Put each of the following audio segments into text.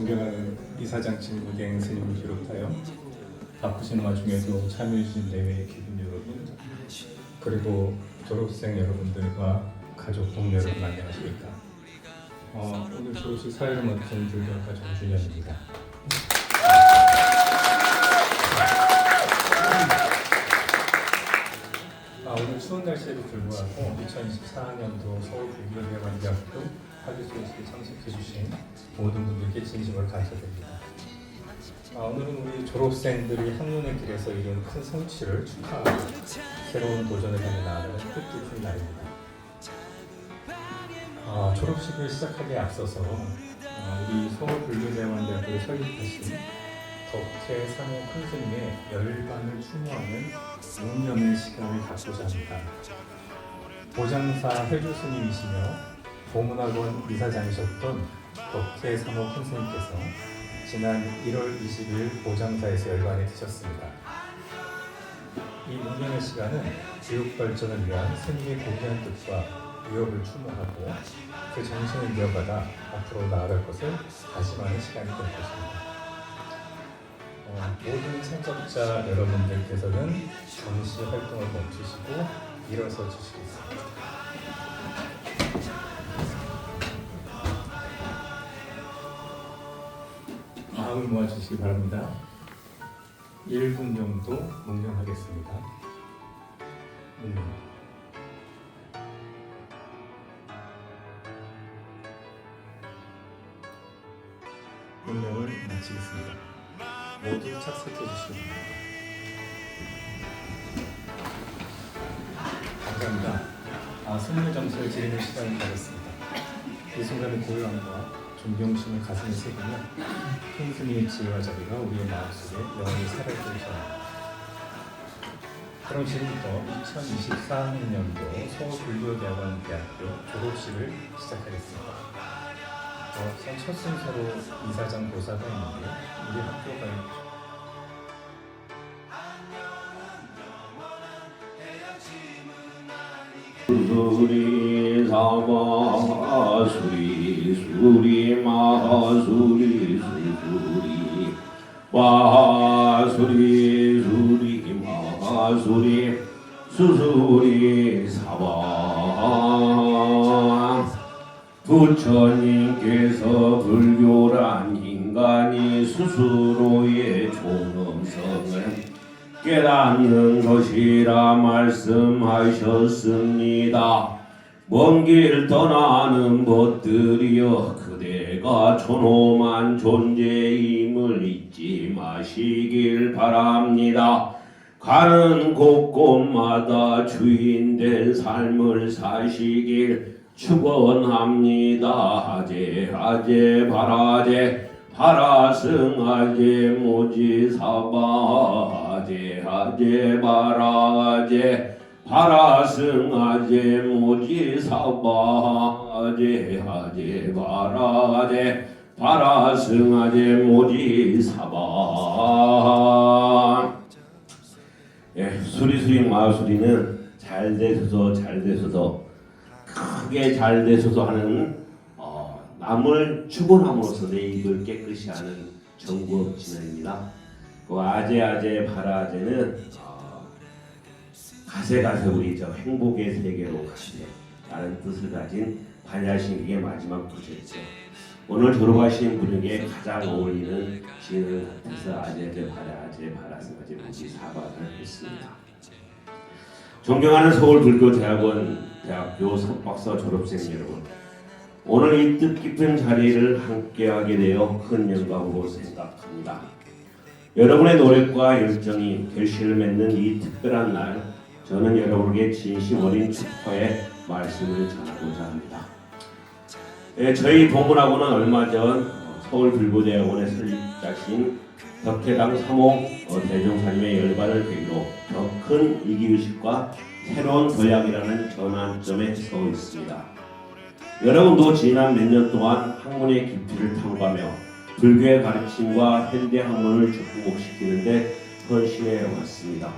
존경하는 이사장 친구갱 스님을 비롯하여 바쁘신 와중에도 참여해주신 내외의 기분 여러분 그리고 졸업생 여러분들과 가족 동료 여러분 안녕하십니까? 어, 오늘 졸업식 사회를 맡은 불교학과 정준현입니다. 아, 오늘 추운 날씨에도 불구하고 2024학년도 서울 불교대학원대학교 학예수업식에 참석해주신 모든 분들께 진심으로 감사드립니다. 아, 오늘은 우리 졸업생들이 학문의 길에서 이룬 큰 성취를 축하하고 새로운 도전을 향해 나아가는 뜻깊은 날입니다. 아, 졸업식을 시작하기에 앞서서 어, 우리 서울불교대학원대학교에 설립하신 덕혜 상호 큰 스님의 열반을 추모하는 5년의 시간을 갖고자 합니다. 보장사 회주 스님이시며 보문학원 이사장이셨던 덕혜 큰 스님께서 지난 1월 20일 보장사에서 열반에 드셨습니다. 이 5년의 시간은 교육 발전을 위한 스님의 고귀한 뜻과 위협을 추모하고 그 정신을 이어받아 앞으로 나아갈 것을 다짐하는 시간이 될 것입니다. 어, 모든 참석자 여러분들께서는 잠시 활동을 멈추시고 일어서 주시겠습니다. 마음을 모아주시기 바랍니다. 1분 정도 묵념하겠습니다. 묵념. 묵념을 마치겠습니다. 모두 착석해 주시기 바랍니다. 감사합니다. 아, 승리 점수를 지르는 시간을 가졌습니다. 이 순간의 고요함과 존경심을 가슴에 새기며 큰 스님의 지혜와 자비가 우리의 마음속에 영원히 살아있길 바랍니다. 그럼 지금부터 2024학년도 서울 불교대학원 대학교 졸업식을 시작하겠습니다. 어, 첫 순서로 이사장 교사가 있는데 우리 학교가 수리 사마 수리 수리 마수리 수리 마수리 수리 마수리 수수리 사바 부처님께서 불교란 인간이 스스로의 존엄성을 깨닫는 것이라 말씀하셨습니다. 먼 길 떠나는 것들이여 그대가 존엄한 존재임을 잊지 마시길 바랍니다. 가는 곳곳마다 주인된 삶을 사시길 축원합니다. 하제 하제 바라제 하라승하제 모지사바 하제 하제 바라제 하라승하제 모지사바 하제 바라제 하라승하제 모지사바 예, 수리수리 마수리는 잘 되소서 잘 되소서 크게 잘 되소서 하는 어, 남을 축원함으로써 내 입을 깨끗이 하는 정부업 진화입니다. 그 아제 아제 바라제는 어, 가세 가세 우리 저 행복의 세계로 가세라는 뜻을 가진 반야신에게 마지막 구절이죠. 오늘 졸업하신 분에게 가장 어울리는 지혜를 같아서 아제아제 바라제 바라스가제 무지 사과를 했습니다. 존경하는 서울불교대학원 대학교 석박사 졸업생 여러분, 오늘 이 뜻깊은 자리를 함께하게 되어 큰 영광으로 생각합니다. 여러분의 노력과 열정이 결실을 맺는 이 특별한 날, 저는 여러분에게 진심 어린 축하의 말씀을 전하고자 합니다. 예, 저희 본부하고는 얼마 전 서울 불교대학원의 설립자신 덕혜당 3호 어, 대종사님의 열반을 계기로 더 큰 이기의식과 새로운 도약이라는 전환점에 서 있습니다. 여러분도 지난 몇 년 동안 학문의 깊이를 탐구하며 불교의 가르침과 현대 학문을 접목시키는데 헌신해 왔습니다.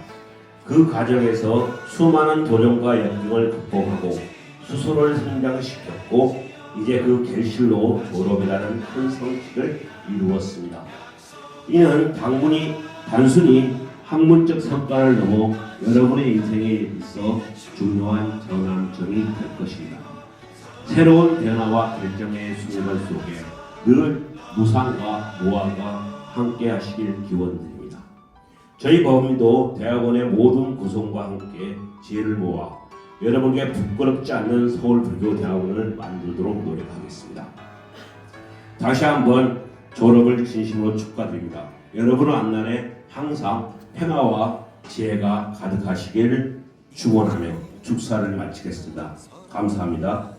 그 과정에서 수많은 도전과 역경을 극복하고 스스로를 성장시켰고 이제 그 결실로 졸업이라는 큰 성취를 이루었습니다. 이는 당분이 단순히 학문적 성과를 넘어 여러분의 인생에 있어 중요한 전환점이 될 것입니다. 새로운 변화와 결정의 순간 속에 늘 무상과 모아가 함께 하시길 기원드립니다. 저희 법인도 대학원의 모든 구성과 함께 지혜를 모아 여러분께 부끄럽지 않는 서울 불교 대학원을 만들도록 노력하겠습니다. 다시 한번 졸업을 진심으로 축하드립니다. 여러분의 앞날에 항상 평화와 지혜가 가득하시기를 축원하며 축사를 마치겠습니다. 감사합니다.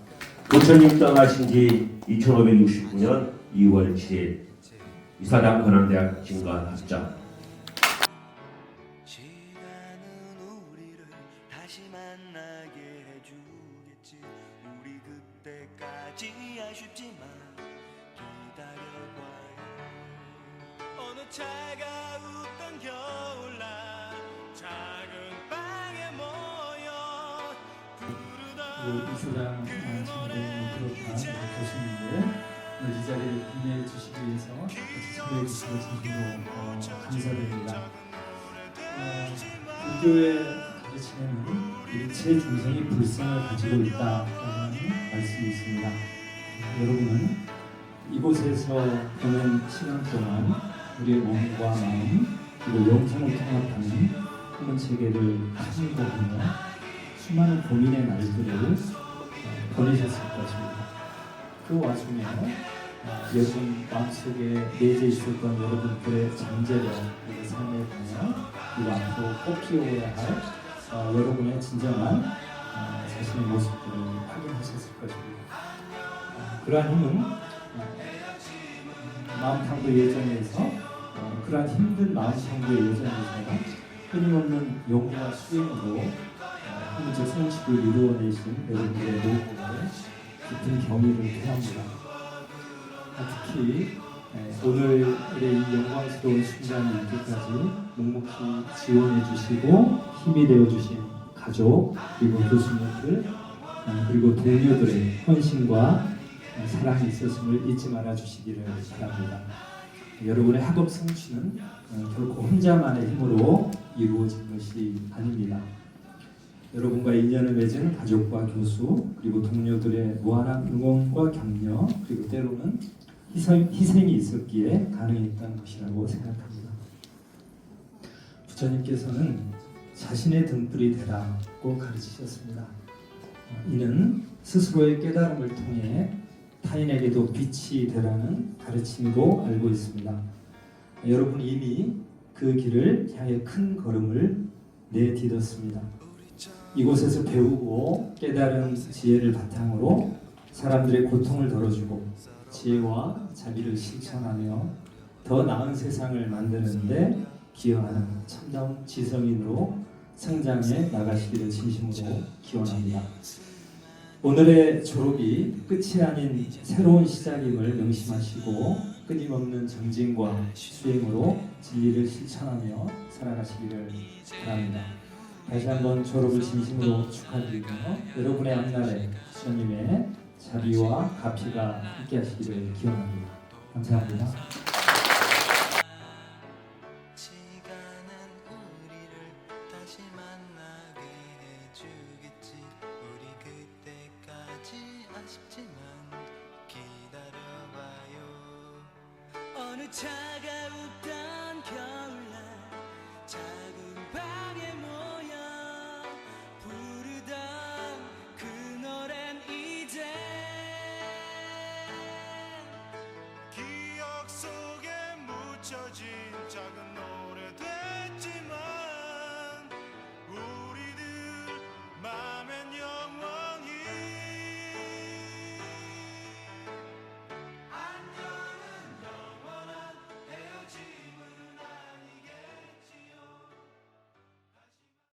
부처님 떠나신 지 2569년 2월 7일 이사장 건한대학 진관 학장 차가웠던 겨울날 작은 방에 모여 부르던 비롯한 교수님들 오늘 이 자리를 빛내 주시기 위해서 참여해 주시고 진심으로 어, 감사드립니다. 어, 불교의 가르침에는 일체 중생이 불성을 가지고 있다라는 말씀이 있습니다. 여러분은 이곳에서 보낸 시간 동안 우리의 몸과 마음 그리고 영성을 통합하는 한번 체계를 참고하며 수많은 고민의 날들을 어, 보내셨을 것입니다. 그 와중에 어, 여러분 마음속에 내재 있었던 여러분들의 잠재력 그리고 삶의 방향 그리고 앞으로 꼭 키워야 할 어, 여러분의 진정한 어, 자신의 모습들을 확인하셨을 것입니다. 어, 그러한 힘은 어, 마음탕도 예전에서 어, 그러한 힘든 마음탕도 예전에서 끊임없는 용과 수행으로 어, 현재 성취를 이루어내신 여러분들의 노고에 깊은 경의를 표합니다. 아, 특히 에, 오늘의 이 영광스러운 순간이 이때까지 묵묵히 지원해 주시고 힘이 되어 주신 가족 그리고 교수님들 아, 그리고 동료들의 헌신과 아, 사랑이 있었음을 잊지 말아 주시기를 바랍니다. 여러분의 학업 성취는 어, 결코 혼자만의 힘으로 이루어진 것이 아닙니다. 여러분과 인연을 맺은 가족과 교수 그리고 동료들의 무한한 응원과 격려 그리고 때로는 희생, 희생이 있었기에 가능했던 것이라고 생각합니다. 부처님께서는 자신의 등불이 되라고 가르치셨습니다. 어, 이는 스스로의 깨달음을 통해 타인에게도 빛이 되라는 가르침으로 알고 있습니다. 여러분 이미 그 길을 향해 큰 걸음을 내디뎠습니다. 이곳에서 배우고 깨달은 지혜를 바탕으로 사람들의 고통을 덜어주고 지혜와 자비를 실천하며 더 나은 세상을 만드는데 기여하는 참다운 지성인으로 성장해 나가시기를 진심으로 기원합니다. 오늘의 졸업이 끝이 아닌 새로운 시작임을 명심하시고 끊임없는 정진과 수행으로 진리를 실천하며 살아가시기를 바랍니다. 다시 한번 졸업을 진심으로 축하드리며 여러분의 앞날에 주님의 자비와 가피가 함께 하시기를 기원합니다. 감사합니다. 그 차가웠던 겨울날 작은 방에 모여 부르던 그 노래는 이제 기억 속에 묻혀진 작은 노래.